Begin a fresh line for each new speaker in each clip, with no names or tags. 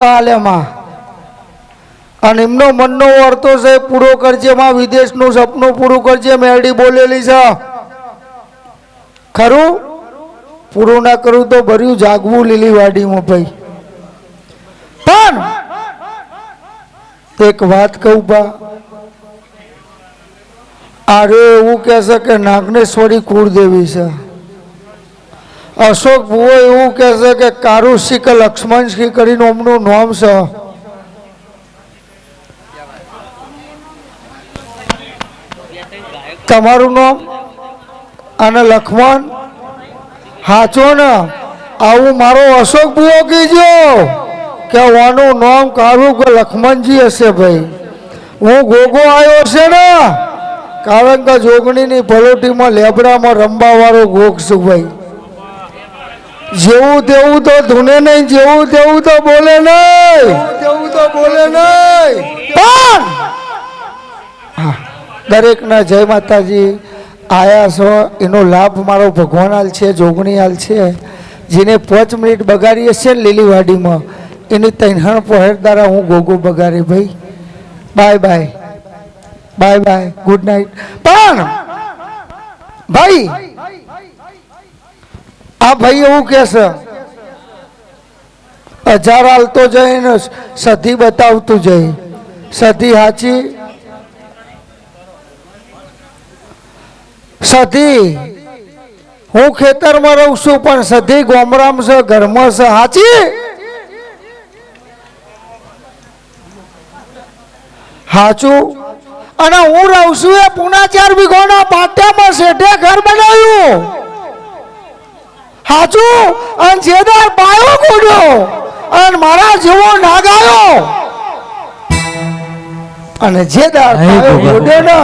આલેમાં અને એમનો મનનો અર્થો છે, પૂરો કરજે માં, વિદેશનું સપનું પૂરું કરજે મેરડી બોલેલી છે. ખરું? પૂરું ના કરું તો ભર્યું જાગવું લીલી વાડીમાં ભાઈ. પણ એક વાત કહું બા. આરે એવું કહેશે કે નાગનેશ્વરી કુળદેવી છે. અશોક ભુવો એવું કહેશે કે કારુશી કે લક્ષ્મણશી કરીને ઓમનું નામ છે. તમારું નામ? અને લક્ષ્મણ? હાચો ને? આવું મારો અશોક ભુવો કીજો. કે આનું નામ કારું કે લક્ષ્મણજી હશે ભાઈ. હું ગોગો આવ્યો છે ને? કારણ કે જોગણીની પલોટીમાં લેબડામાં રમવાવાળો ગોગ છું ભાઈ. જેવું તેવું તો ધૂને નહીં જેવું તેવું તો બોલે નહીં. તેવું તો બોલે નહીં. પણ દરેકના જય માતાજી આયા છો. એનો લાભ મારો ભગવાન હાલ છે જોગણી હાલ છે. જેને પાંચ મિનિટ બગાડી હશે ને લીલી વાડીમાં એની તૈણણ પહેર દ્વારા હું ગોગો બગાડી ભાઈ. Bye bye bye bye good night પણ ભાઈ આ ભાઈ એવું કે છે, હજાર હાલતો જઈને સધી બતાવતું જઈ. સધી હાચી? સધી? હું ખેતરમાં રહું છું, પણ સધી ગોમરામ છે, ઘરમાં છે, હાચી? હાચું? અને હું રહું છું એ પુના ચાર વીઘોના પાટિયામાં શેઠે ઘર બનાવ્યું. હાચું અને જેદાર પાયો ગોડ્યો અને મારા જેવો નાગાયો. અને જે દાળ
હે
પાયો
ભગવાન.
ગોડે ને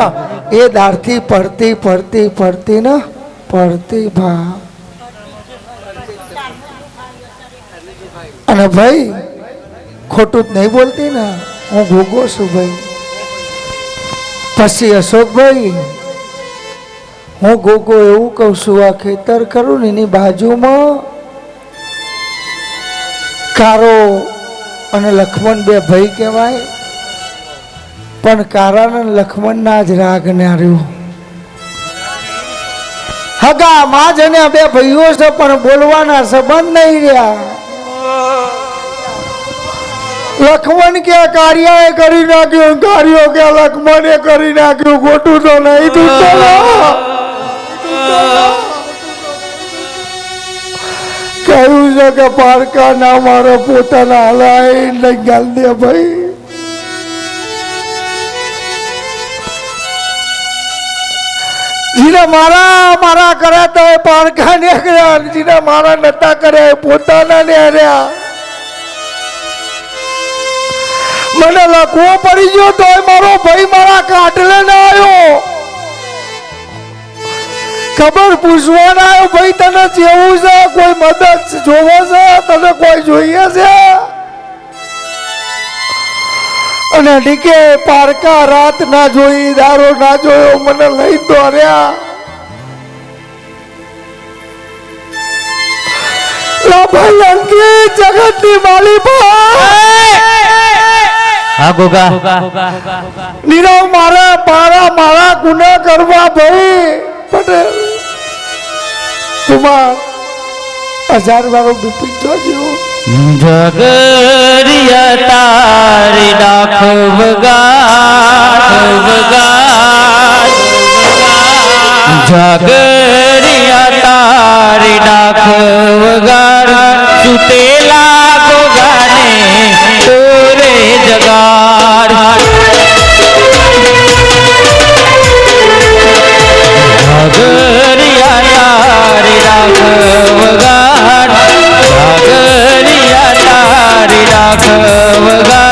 એ દાળથી પડતી પડતી પડતી ને પડતી ભા. અને ભાઈ ખોટું જ નહીં બોલતી ને હું ભોગો છું ભાઈ. પછી અશોકભાઈ હું ગોગો એવું કહું છું, આ ખેતર ખરું ને એની બાજુમાં કારો અને લખમણ બે ભાઈ કહેવાય. પણ કારા લખમણના જ રાગ નાર્યું હગા, માં જ અને બે ભાઈઓ છે, પણ બોલવાના સંબંધ નહીં રહ્યા. લખમણ કે કાર્યાએ કરી નાખ્યું, કાર્યો કે લખમણે કરી નાખ્યું, ખોટું તો નહીં, તું કહ્યું છે કે પારકા ના મારો પોતાના હલાય ગાલ દે ભાઈ. જીને મારા મારા કર્યા તો એ પારકા ને જીને મારા નતા કર્યા, એ પોતાના ને મને લખવો પડી ગયો તો મારો ભાઈ મારા કાટલે ના આવ્યો. ખબર પૂછવાના આવ્યો ભાઈ તને જેવું છે કોઈ મદદ જોવો છે? તને કોઈ જોઈએ છે? અને ડીકે પારકા રાત ના જોઈ દારો ના જોયો મને લઈ તો રહ્યા અંકિત જગતની માલી
હા ગોગા.
નીરવ મારા મારા મારા ગુના કરવા ભાઈ. પટેલ. કુમાર હજાર વાળો બિપિન જોજો.
જગરિયા તારી ડાખ વગાડ વગાડ. જગરિયા તારી ડાખ વગાડ. સુતેલા ગોગાને તોરે જગાડ. તારી રાખ વગાડ જાગરિયા તારી રાખ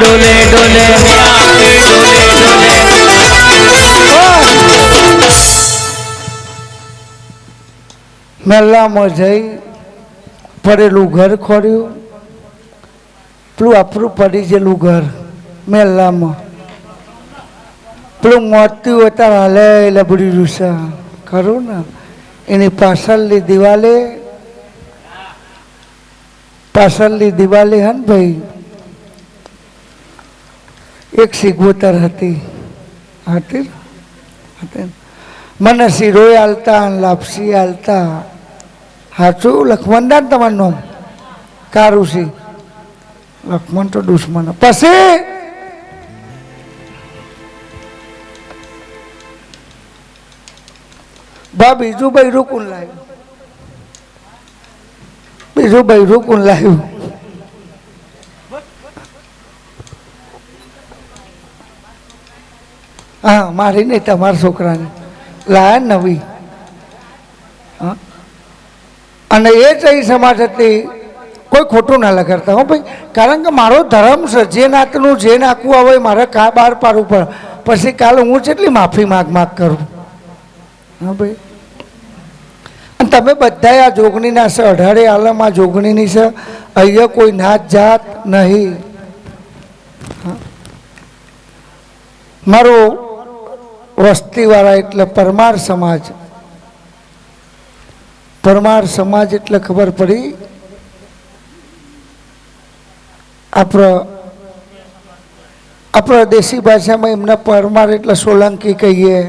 ડોલે ડોલે
મેલામાં જઈ પડેલું ઘર ખોર્યું. પેલું આપણું પડી ગયેલું ઘર મેલામાં. પેલું મોતું અત્યારે હાલે લબડી રૂસા ખરું ને? એની પાછળની દિવાલે પાછળની દિવાલે હે ભાઈ? એક સિગવતર હતી? હતી? મને શિરોય હાલતા લાપસી હાલતા સાચું લખમણદાન તમારું નામ? કારુસી લખમણ તો દુશ્મન. પછી? બા, બીજું બૈરું કોણ લાવ્યું? બીજું બૈરું કોણ લાવ્યું? હા, મારી નહીં, તમારા છોકરાને. લાયા નવી. અને એ જઈ સમાજ હતી કોઈ ખોટું ના લગાડતા. હો ભાઈ, કારણ કે મારો ધર્મ છે, જે નાતનું, જે નાખવું આવે મારે કા બહાર પાડવું પડે પછી કાલે હું જેટલી માફી માગ માગ કરું. હા ભાઈ. અને તમે બધા આ જોગણીના છે, અઢારે આલમ આ જોગણીની છે. અહીંયા કોઈ નાત જાત નહીં. મારો વસ્તીવાળા એટલે પરમાર સમાજ. પરમાર સમાજ એટલે ખબર પડી આપણો આપણા દેશી ભાષામાં એમને પરમાર એટલે સોલંકી કહીએ.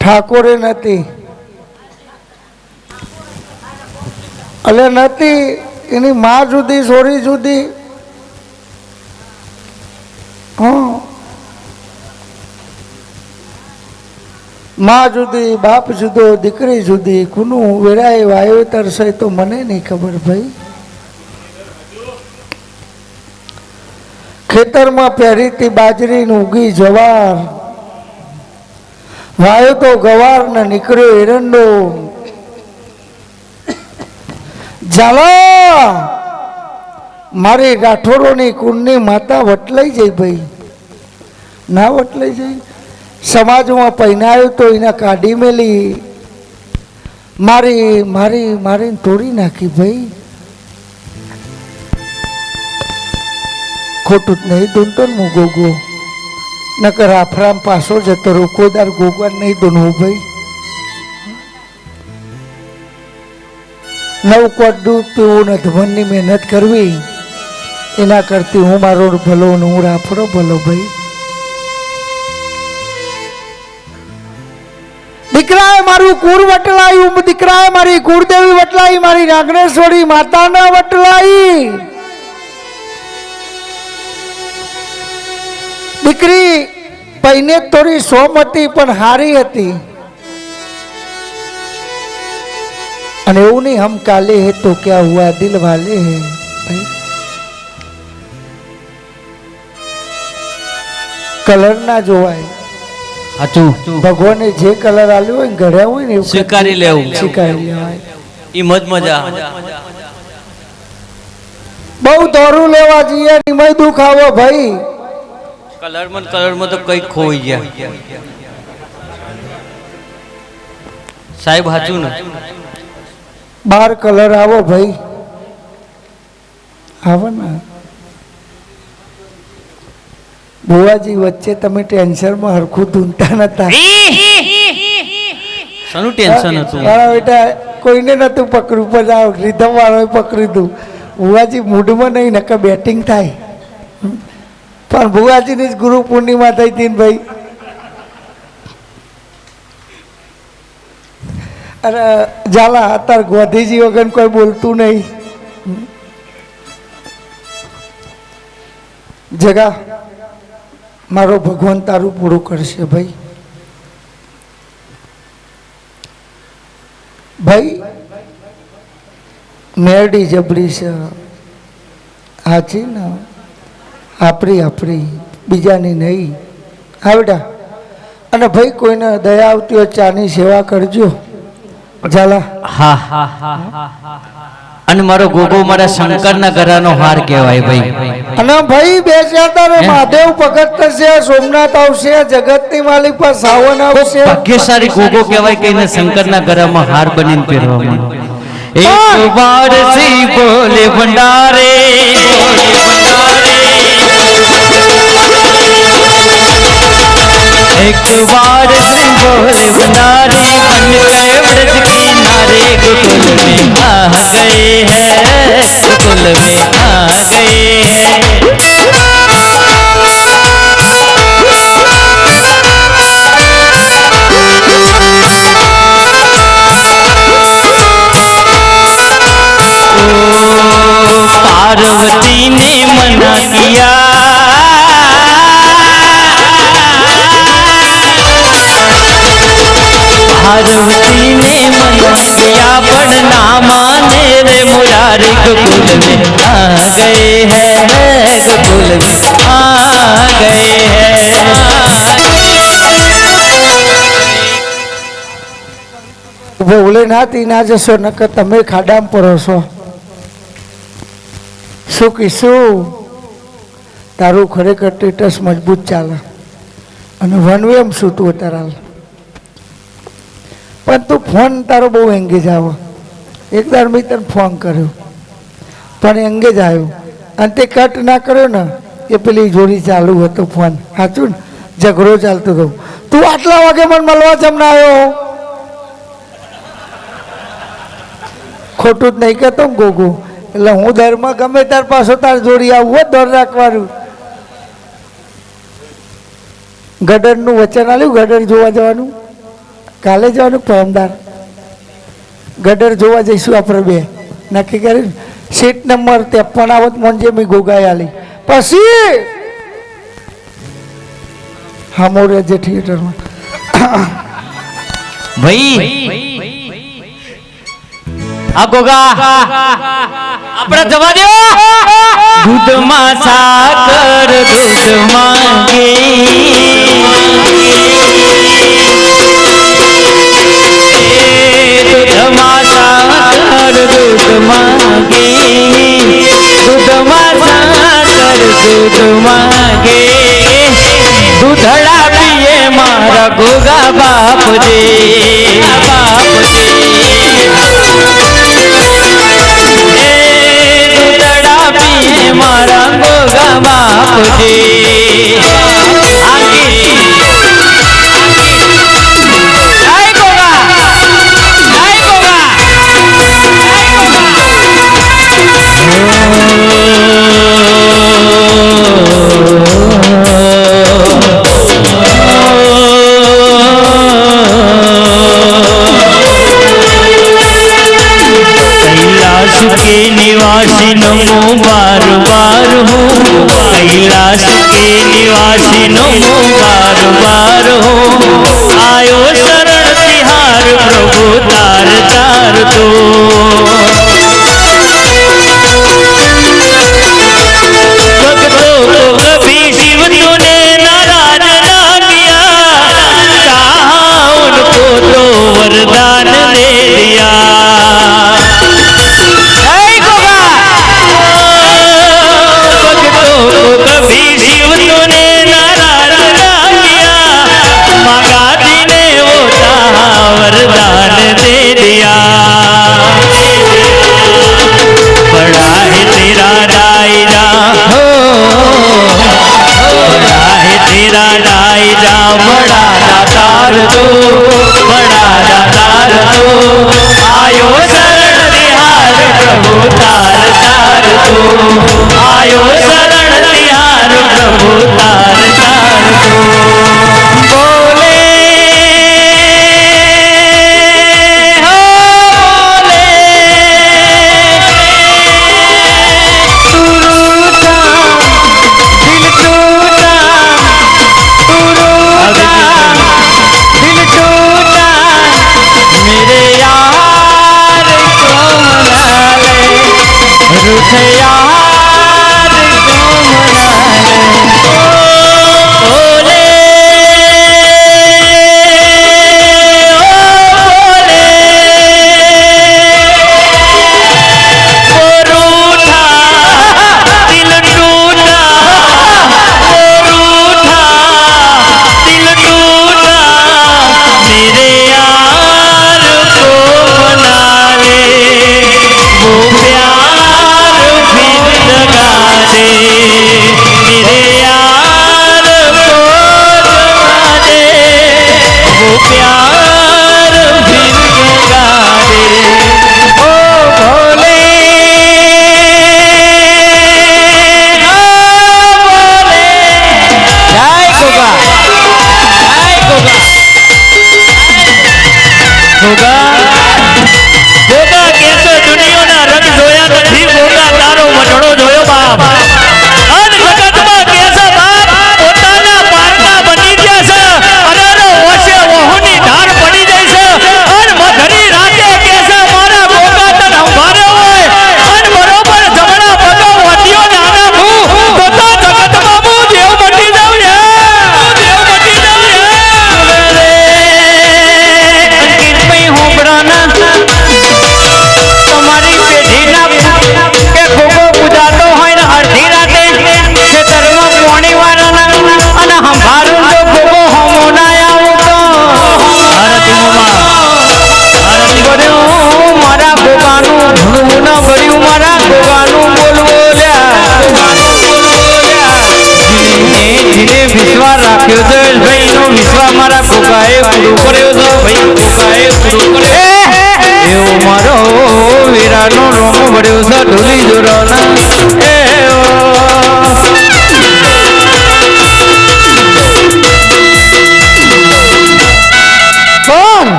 ઠાકોરે નથી એટલે નથી એની માં જુદી સોરી જુદી. માં જુદી, બાપ જુદો, દીકરી જુદી, કુનું વેરાય વાયો તરસે તો મને નહીં ખબર ભાઈ. ખેતરમાં પહેરીતી બાજરી ઉગી જવાર. વાયો તો ગવાર ને નીકળ્યો એરંડો. ઝાલા! મારી રાઠોડોની કુંડની માતા વટલાઈ જઈ ભાઈ. ના વટલાઈ જઈ? સમાજમાં પહેનાયો તો એને કાઢી મેલી. મારી મારી, મારીને તોડી નાખી ભાઈ. ખોટું જ નહીં ધૂનતો ને હું ગોગો. નકર આફરામ પાછો જતો રોકોદાર કોદાર ગોગવા નહીં ધૂનવું ભાઈ. નવ કોટ દૂધ પીવું ને ધમનની મહેનત કરવી, એના કરતી હું મારો ભલો ને હું રાફડો ભલો ભાઈ. દીકરાએ મારું કુર વટલાયું દીકરાએ મારી કુળદેવી વટલાઈ, મારી નાગણેશ્વરી માતાના વટલાઈ. દીકરી પૈને થોડી સોમ હતી પણ હારી હતી. અને એવું નહીં હમ કાલે હે તો ક્યાં હુઆ દિલ વાલે હે? ભાઈ કલર ના જોવાય.
સાચું
ભગવાને જે કલર આલ્યો હોય ઘડ્યા હોય ને
સ્વીકારી લેવું.
સ્વીકારી લેવાય.
ઈ મજ મજા.
બહુ દોરું લેવા જઈએ નિમય દુઃખ આવો ભાઈ.
કલરમાં કલરમાં તો કઈ ખોઈ ગયા. સાહેબ સાચું ને?
બાર કલર આવો ભાઈ. આવો ને. બુવાજી વચ્ચે તમે ટેન્શનમાં હરખું ધૂનતા નતા.
શાનું ટેન્શન હતું?
મારા બેટા કોઈને નતું પકડ્યું પણ આ રીધમ વાળોએ પકડ્યું. હતું બુવાજી મૂડમાં નહીં નકર બેટિંગ થાય. પણ બુવાજીની જ ગુરુ પૂર્ણિમા થઈ હતી ને ભાઈ. અરે, ઝાલા અત્યારે ગોધીજી વગર કોઈ બોલતું નહીં. જગા, મારો ભગવાન તારું પૂરું કરશે, ભાઈ. ભાઈ, મેરડી જબરી છે. હાચી ને આપણી આપણી બીજાની નહીં. આવડા અને ભાઈ, કોઈને દયા આવતી હોય, ચાની સેવા કરજો. ઝાલા.
હા હા હા અને મારો ગોગો મારા શંકરના ઘરાનો હાર કહેવાય ભાઈ.
અને ભાઈ બે ચાર મહાદેવ ભગત થશે સોમનાથ આવશે જગતની માલિક પર સાવન આવશે.
ભાગ્યશાળી ગોગો કહેવાય કે શંકરના ઘરમાં હાર બનીને પહેરવામાં એક વાર સી બોલે ભંડારે એક વાર સી બોલે ભંડારે बन गए ब्रज किनारे गोकुल में आ गए हैं गोकुल में आ गए हैं ओ पार्वती ने मना किया पार्वती ने मना किया पर ना माने रे मुरारी गोकुल में आ गए हैं गोकुल में आ गए हैं
ભોલેનાથ ઈ ના જશો નકર તમે ખાડામાં પડો છો શું કીશું તારું ખરેખર ટેટસ મજબૂત ચાલે અને વનવે એમ શું તું અત્યારે હાલ પણ તું ફોન તારો બહુ એંગેજ આવો એક દાડ મેં તને ફોન કર્યો. પણ અંગે જ આવ્યો. અને તે કટ ના કર્યો ને, એ પેલી જોડી ચાલુ હતો ફોન સાચું ને? ઝઘડો ચાલતો હતો. તું આટલા વાગે મને મળવા જમ ના આવ્યો? ખોટું જ નહીં કહેતો ને ગોગો. એટલે હું દરમાં ગમે તાર પાછો તાર જોડી આવું હોય દર રાખવાનું ગડરનું વચન આલ્યું ગડર જોવા જવાનું. કાલે જવાનું પરમદાર ગડર જોવા જઈશું આપણે બે. નક્કી કરી સીટ નંબર ત્રેપન આવત મોંજે મેં ગોગાયાલી પછી હમોરે જે થિયેટરમાં.
ભાઈ. આ ગોગા. આપણે જવા દો. દૂધમાં સાકર દૂધમાં ઘી દૂધમાં સાકર દૂધમાં ઘી દૂધમાં સાકર દૂધમાં ઘી દૂધડા પીએ મારા ગોગા બાપ દે બાપ એ દૂધડા પીએ મારા ગોગા બાપ દે
કૈલાસ કે નિવાસી નમો બાર બાર હો કૈલાસ કે નિવાસી નમો બાર બાર હો આયો શરણ તિહાર પ્રભુ તાર તાર તો તો બડા દાતાર તો આયો શરણ વિહાર પ્રભુ તાર તાર પ્રભુ તાર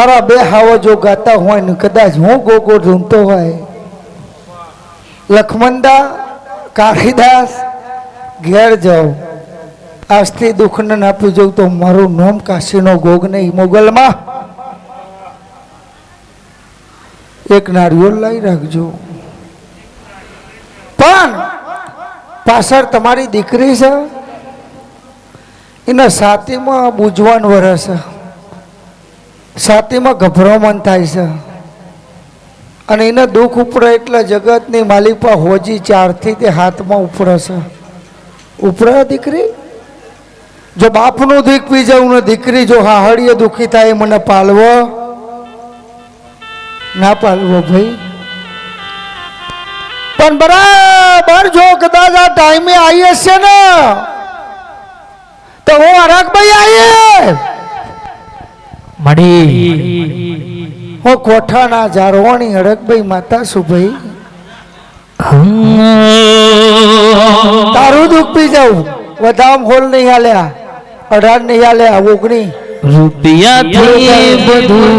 મારા
બે હાવો જો ગાતા હોય ને કદાચ હું ગોગો ઢૂંઢતો હોય. લખમંદા, કાળીદાસ, ઘેર જાઉં આજથી દુઃખને નાપી જવું તો મારું નોમ કાશીનો ગોગ નહીં. મોગલમાં એક નારિયેળ લઈ રાખજો. પણ પાછળ તમારી દીકરી છે. એના સાતીમાં બુજવાન વરસ છે. સાતીમાં ગભરામણ થાય છે. અને એને દુઃખ ઉપરે એટલે જગતની માલિપા હોજી ચારથી તે હાથમાં ઉપરે છે. ઉપરે દીકરી? જો બાપનું દીક પી જવું ને દીકરી જો હાહડીએ દુઃખી થાય મને પાલવો? ના પાલવો ભાઈ. પણ બરાબર જો કદાચ આ ટાઈમે આવી હશે ને, તો હું હરકભાઈ આવીએ?
મળી।
હું કોઠાના જારવાણી હડકભાઈ માતા સુભાઈ ભાઈ તારું દુઃખ પી જાઉં. વધામ હોલ નહીં હાલ્યા અઢાર નહીં હાલ્યા ઓગણી.
રૂપિયાથી બધું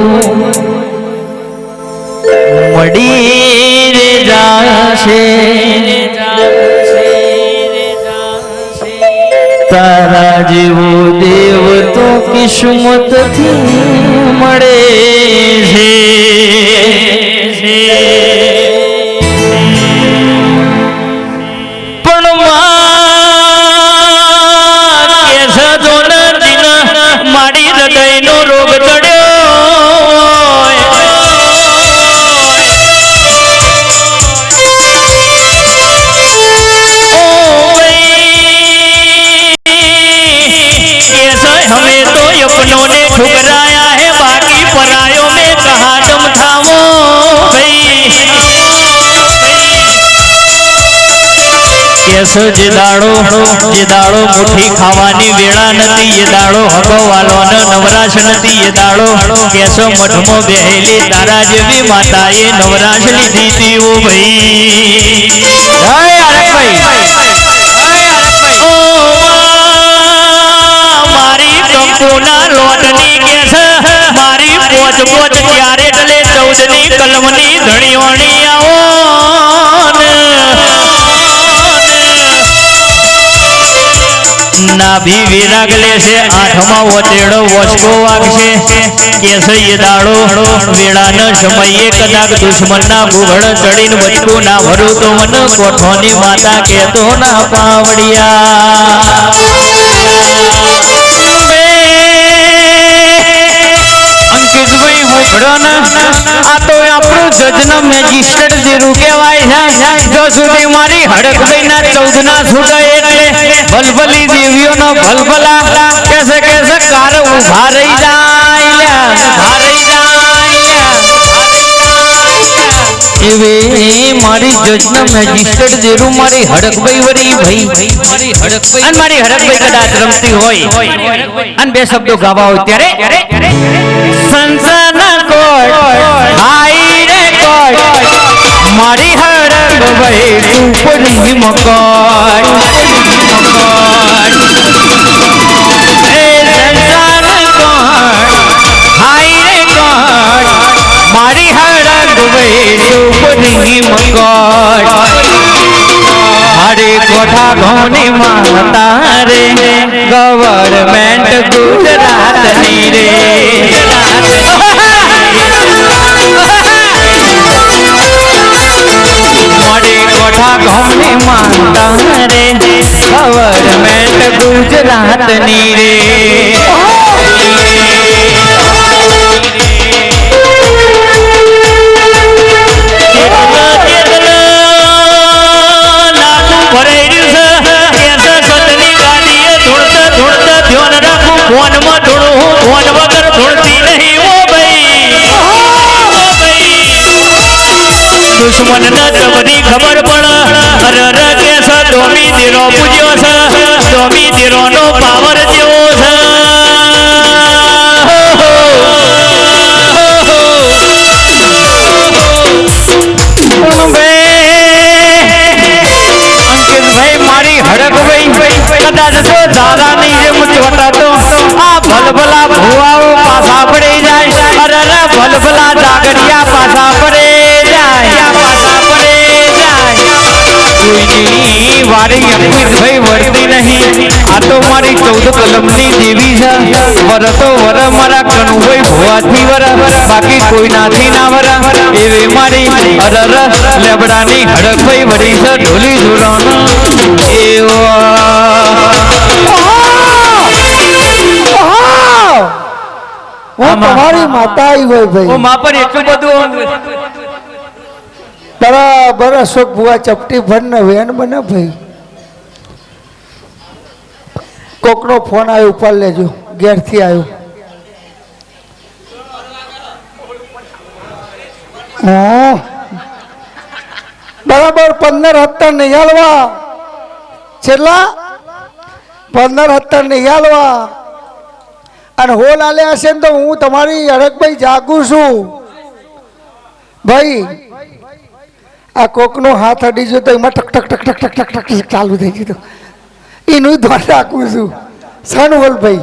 મળી રે જાશે. તારા જેવો દેવ તો કિસ્મતથી મળે છે. પણ મારી હૃદયનો કેસો જે દાડો જે દાડો મુઠ્ઠી ખાવાની વેળા નથી, એ દાડો હકો ન નવરાશ નથી, એ દાડો કેસો મઠમાં બેહેલી તારા જેવી માતાએ નવરાશ લીધી હતી ઓ ભાઈ. આરકભાઈ
નાભી વિરાગ લેશે આઠમાં વતેડો વચકો વાગશે. કેસઈ દાડો વેળાનો સમયે કદાચ દુશ્મનના ઘૂઘડ ચડીને બચકો ના ભરું તો મન કોઠોની માતા કેતો ના પાવડિયા. હોભળો ને આ તો આપણું જજનો મેજિસ્ટ્રેટ જેવું કહેવાય છે. જો સુધી મારી હડકભાઈના ચૌદના છૂટે એટલે ભલભલી દેવીઓનો ભલભલા કેસે કેસે કાર ઊભા રહી જાય ઊભા રહી જાય. એવે મારી જજના મેજિસ્ટ્રેટ જેરું મારી હડકભાઈ વરી ભાઈ. મારી અને મારી હડકભાઈ કદાચ રમતી હોય. અને બે શબ્દો ગાવા હોય ત્યારે સંસારના કોટ હાઈ રે કોટ. મારી હડકભાઈ ઉપરની મકોટ. હડકભાઈ ઉપરની મકોટ મારે કોઠા ઘોની માતા રે. ગવર્મેન્ટ ગુજરાતની રે. કોઠા ઘોની માતા રે. ગવર્મેન્ટ ગુજરાતની રે. ફોનમાં ધૂણું ફોન વગર ધૂણતી નહીં ઓ ભાઈ. દુશ્મન ન સબની ખબર પડ હર કે સદોમી ધીરો પૂજ્યો સદોમી ધીરો નો પાવર છે. કલમની દેવી છે. વર તો વર મારા કનુભાઈ ભોવાથી વર. બાકી કોઈ નાથી ના વર. એવી મારી અરર લેબડાની હડકભાઈ વળી છે ઢોલી એવો.
હું તમારી માતા આવી હોય ભાઈ.
મા પણ એટલું બધું
બરાબર અશોક ભુવા ચપટી ભર ને વેન બને ભાઈ. કોકનો ફોન આવ્યો ઉપર લેજો. ઘેરથી આવ્યો. હા. બરાબર, પંદર હત્તર નહીં હાલવા. છેલ્લા? પંદર હત્તર નહીં હાલવા. અને હોલ આલ્યા હશે ને તો હું તમારી અડકભાઈ જાગું છું. ભાઈ, આ કોકનો હાથ અડી જતો તો એમાં ટક ટક ટક ટક ટક ટક ટક ચાલુ થઈ ગયું એનું ધ્યાન રાખું છું. સનવલ ભાઈ